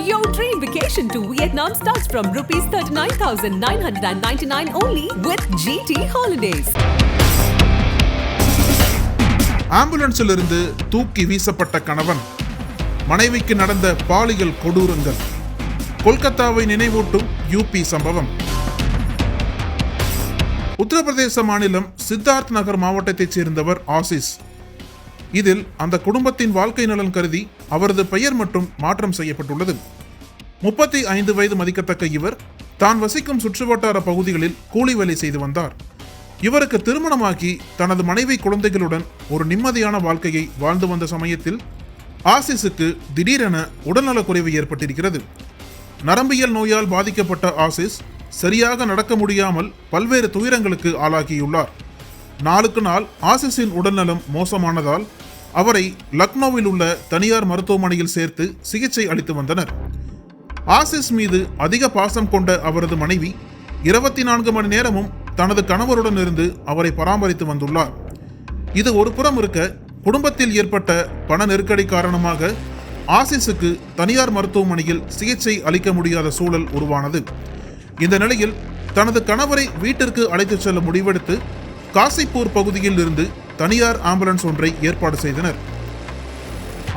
Your dream vacation to Vietnam starts from rupees 39,999 only with GT Holidays. ஆம்புலன்ஸிலிருந்து தூக்கி வீசப்பட்ட கணவன் மனைவிக்கு நடந்த பாலியல் கொடூரங்கள் கொல்கத்தாவை நினைவூட்டும் யூபி சம்பவம் உத்தரப்பிரதேச மாநிலம் சித்தார்த் நகர் மாவட்டத்தைச் சேர்ந்தவர் ஆசிஸ் இதில் அந்த குடும்பத்தின் வாழ்க்கை நலன் கருதி அவரது பெயர் மட்டும் மாற்றம் செய்யப்பட்டுள்ளது. முப்பத்தி ஐந்து வயது மதிக்கத்தக்க இவர் தான் வசிக்கும் சுற்றுவட்டார பகுதிகளில் கூலி வேலை செய்து வந்தார். இவருக்கு திருமணமாகி தனது மனைவி குழந்தைகளுடன் ஒரு நிம்மதியான வாழ்க்கையை வாழ்ந்து வந்த சமயத்தில் ஆசிஸுக்கு திடீரென உடல்நலக்குறைவு ஏற்பட்டிருக்கிறது. நரம்பியல் நோயால் பாதிக்கப்பட்ட ஆசிஸ் சரியாக நடக்க முடியாமல் பல்வேறு துயரங்களுக்கு ஆளாகியுள்ளார். நாளுக்கு நாள் ஆசிஸின் உடல்நலம் மோசமானதால் அவரை லக்னோவில் உள்ள தனியார் மருத்துவமனையில் சேர்த்து சிகிச்சை அளித்து வந்தனர். ஆசிஸ் மீது அதிக பாசம் கொண்ட அவரது மனைவி இருபத்தி நான்கு மணி நேரமும் தனது கணவருடன் இருந்து அவரை பராமரித்து வந்துள்ளார். இது ஒரு புறம் இருக்க குடும்பத்தில் ஏற்பட்ட பண நெருக்கடி காரணமாக ஆசிஸுக்கு தனியார் மருத்துவமனையில் சிகிச்சை அளிக்க முடியாத சூழல் உருவானது. இந்த நிலையில் தனது கணவரை வீட்டிற்கு அழைத்துச் செல்ல முடிவெடுத்து காசிப்பூர் பகுதியில் இருந்து தனியார் ஆம்புலன்ஸ் ஒன்றை ஏற்பாடு செய்தனர்.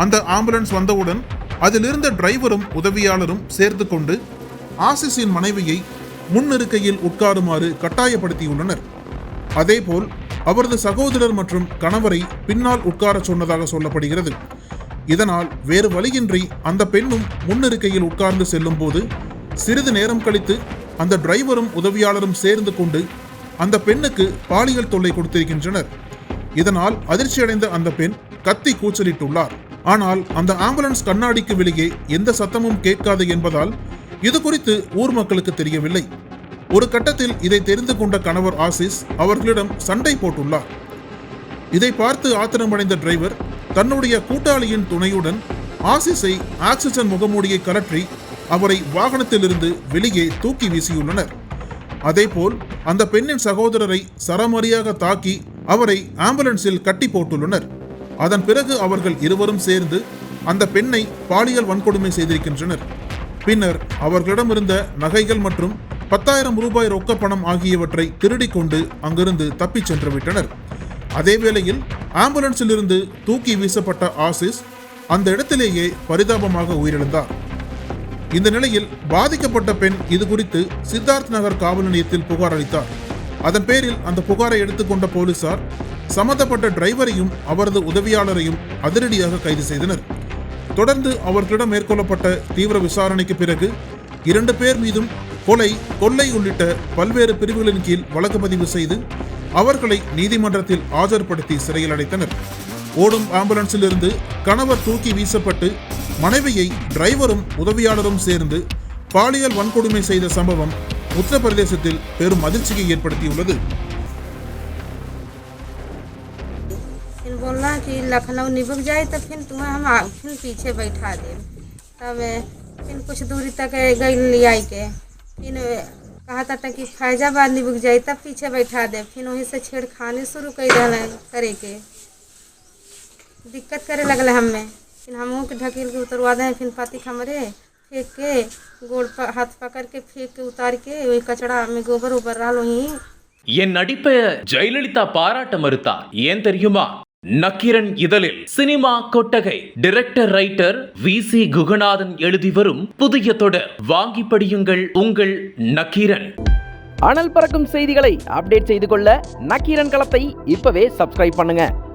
அந்த ஆம்புலன்ஸ் வந்தவுடன் அதிலிருந்த டிரைவரும் உதவியாளரும் சேர்த்து கொண்டு ஆசிஸின் மனைவியை முன்னிருக்கையில் உட்காருமாறு கட்டாயப்படுத்தியுள்ளனர். அதேபோல் அவரது சகோதரர் மற்றும் கணவரை பின்னால் உட்காரச் சொன்னதாக சொல்லப்படுகிறது. இதனால் வேறு வழியின்றி அந்த பெண்ணும் முன்னிருக்கையில் உட்கார்ந்து செல்லும்போது சிறிது நேரம் கழித்து அந்த டிரைவரும் உதவியாளரும் சேர்ந்து கொண்டு அந்த பெண்ணுக்கு பாலியல் தொல்லை கொடுத்திருக்கின்றனர். இதனால் அதிர்ச்சியடைந்த அந்த பெண் கத்தி கூச்சலிட்டுள்ளார். ஆனால் அந்த ஆம்புலன்ஸ் கண்ணாடிக்கு வெளியே எந்த சத்தமும் கேட்காது என்பதால் இது குறித்து ஊர் மக்களுக்கு தெரியவில்லை. ஒரு கட்டத்தில் இதை தெரிந்து கொண்ட கணவர் ஆசிஸ் அவர்களிடம் சண்டை போட்டுள்ளார். இதை பார்த்து ஆத்திரமடைந்த டிரைவர் தன்னுடைய கூட்டாளியின் துணையுடன் ஆசிஸை ஆக்சிஜன் முகமூடியை கலற்றி அவரை வாகனத்திலிருந்து வெளியே தூக்கி வீசியுள்ளனர். அதேபோல் அந்த பெண்ணின் சகோதரரை சரமாரியாக தாக்கி அவரை ஆம்புலன்ஸில் கட்டி போட்டுள்ளனர். அதன் பிறகு அவர்கள் இருவரும் சேர்ந்து அந்த பெண்ணை பாலியல் வன்கொடுமை செய்திருக்கின்றனர். பின்னர் அவர்களிடமிருந்த நகைகள் மற்றும் பத்தாயிரம் ரூபாய் ரொக்க பணம் ஆகியவற்றை திருடிக் கொண்டு அங்கிருந்து தப்பிச் சென்று விட்டனர் அதே வேளையில் ஆம்புலன்ஸிலிருந்து தூக்கி வீசப்பட்ட ஆசிஸ் அந்த இடத்திலேயே பரிதாபமாக உயிரிழந்தார். இந்த நிலையில் பாதிக்கப்பட்ட பெண் இது குறித்து சித்தார்த் நகர் காவல் நிலையத்தில் புகார் அளித்தார். அதன் பேரில் அந்த புகாரை எடுத்துக்கொண்ட போலீசார் சம்பந்தப்பட்ட டிரைவரையும் அவரது உதவியாளரையும் அதிரடியாக கைது செய்தனர். தொடர்ந்து அவர்களிடம் மேற்கொள்ளப்பட்ட தீவிர விசாரணைக்கு பிறகு இரண்டு பேர் மீதும் கொலை கொள்ளை உள்ளிட்ட பல்வேறு பிரிவுகளின் கீழ் வழக்கு பதிவு செய்து அவர்களை நீதிமன்றத்தில் ஆஜர்படுத்தி சிறையில் அடைத்தனர். ஓடும் ஆம்புலன்ஸில் இருந்து கணவர் தூக்கி வீசப்பட்டு மனைவியை டிரைவரும் உதவியாளரும் சேர்ந்து பாலியல் வன்கொடுமை செய்த சம்பவம் உத்தரப்பிரதேசத்தில் பெரும் அதிர்ச்சியை ஏற்படுத்தியுள்ளது फिर बोलना कि लखनऊ निबक जाए तो फिर तुम्हें हम आ- फिर पीछे बैठा दे तब फिर कुछ दूरी तक गई ले आई के फिर कहा था कि फैजाबाद निबक जाए तब पीछे बैठा दे फिर वहीं से छेड़खानी शुरू कर दिया करे के दिक्कत करे लगल हमें फिर हमहू के ढकेल के उतरवा दें फिर पति हमरे फेंक के गोड़ पर हाथ पकड़ के फेंक के उतार के वही कचड़ा में गोबर उबर रहा वहीं என் நடிப்பை ஜெயலலிதா பாராட்ட மறுத்தா ஏன் தெரியுமா நக்கீரன் இதழில் சினிமா கொட்டகை director writer V C Guhanathan எழுதி வரும் புதிய தொடர் வாங்கி படியுங்கள் உங்கள் நக்கீரன் அனல் பறக்கும் செய்திகளை அப்டேட் செய்து கொள்ள நக்கீரன் களத்தை இப்பவே சப்ஸ்கிரைப் பண்ணுங்க